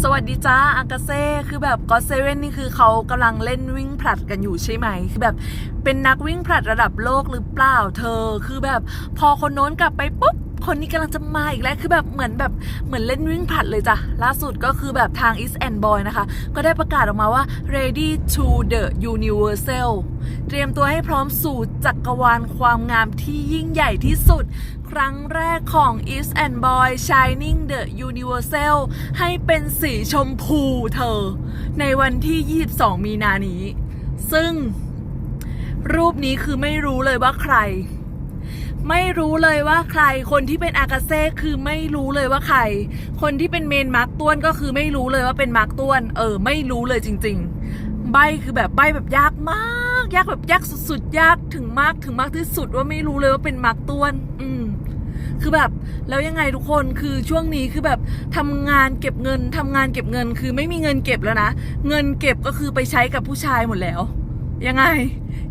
สวัสดีจ้าอากาเซ่คือแบบก็เซเว่นนี่คือเขากำลังเล่นวิ่งผลัดกันอยู่ใช่ไหมคือแบบเป็นนักวิ่งผลัดระดับโลกหรือเปล่าเธอ คือแบบพอคนโน้นกลับไปปุ๊บ คนนี้กำลังจะมาอีกแล้ว คือแบบเหมือนแบบเหมือนเล่นวิ่งผลัดเลยจ้ะ ล่าสุดก็คือแบบทาง East and Boy นะคะ ก็ได้ประกาศออกมาว่า ready to the universal เตรียมตัวให้พร้อมสู่จักรวาลความงามที่ยิ่งใหญ่ที่สุด ครั้งแรกของ East and Boy Shining the Universal ให้เป็นสีชมพูเธอ ในวันที่ 22 มีนานี้ ซึ่งรูปนี้คือไม่รู้เลยว่าใคร ไม่รู้เลยว่าใคร คนที่เป็นอากาเซ่คือไม่รู้เลยว่าใคร คนที่เป็นเมนมาร์กต้วนก็คือไม่รู้เลยว่าเป็นมาร์กต้วน เออ ไม่รู้เลยจริง ๆ ใบคือแบบใบแบบยากมาก ยากแบบยากสุดๆยากถึงมากถึงมากที่สุดว่าไม่รู้เลยว่าเป็นมาร์กต้วน อืมคือแบบแล้วยังไงทุกคนคือช่วงนี้คือแบบทำงานเก็บเงินทำงานเก็บเงิน คือไม่มีเงินเก็บแล้วนะ เงินเก็บก็คือไปใช้กับผู้ชายหมดแล้ว ยังไง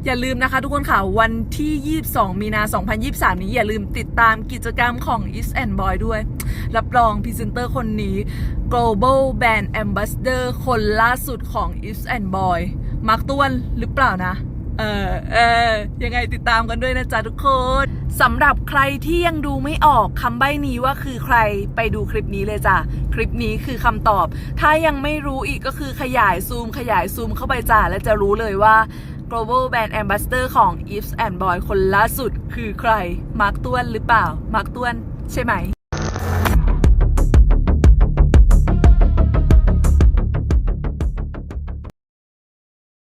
อย่าลืมนะคะทุกคนค่ะ วันที่ 22 มีนา 2023 นี้อย่าลืมติดตามกิจกรรมของ East and Boy ด้วย รับรองพรีเซนเตอร์คนนี้ Global Brand Ambassador คนล่าสุดของ East and Boy มาร์กต้วนหรือเปล่านะเออเออยังไงติดตามกันด้วยนะจ๊ะทุกคนสำหรับใครที่ยังดูไม่ออกคำใบ้นี้ว่าคือใครไปดูคลิปนี้เลยจ้ะ คลิปนี้คือคำตอบ ถ้ายังไม่รู้อีกก็คือขยายซูมขยายซูมเข้าไปจ้ะแล้วจะรู้เลยว่า global brand ambassador ของ Eves and Boy คนล่าสุดคือใคร มาร์กต้วนหรือเปล่า มาร์กต้วนใช่ไหม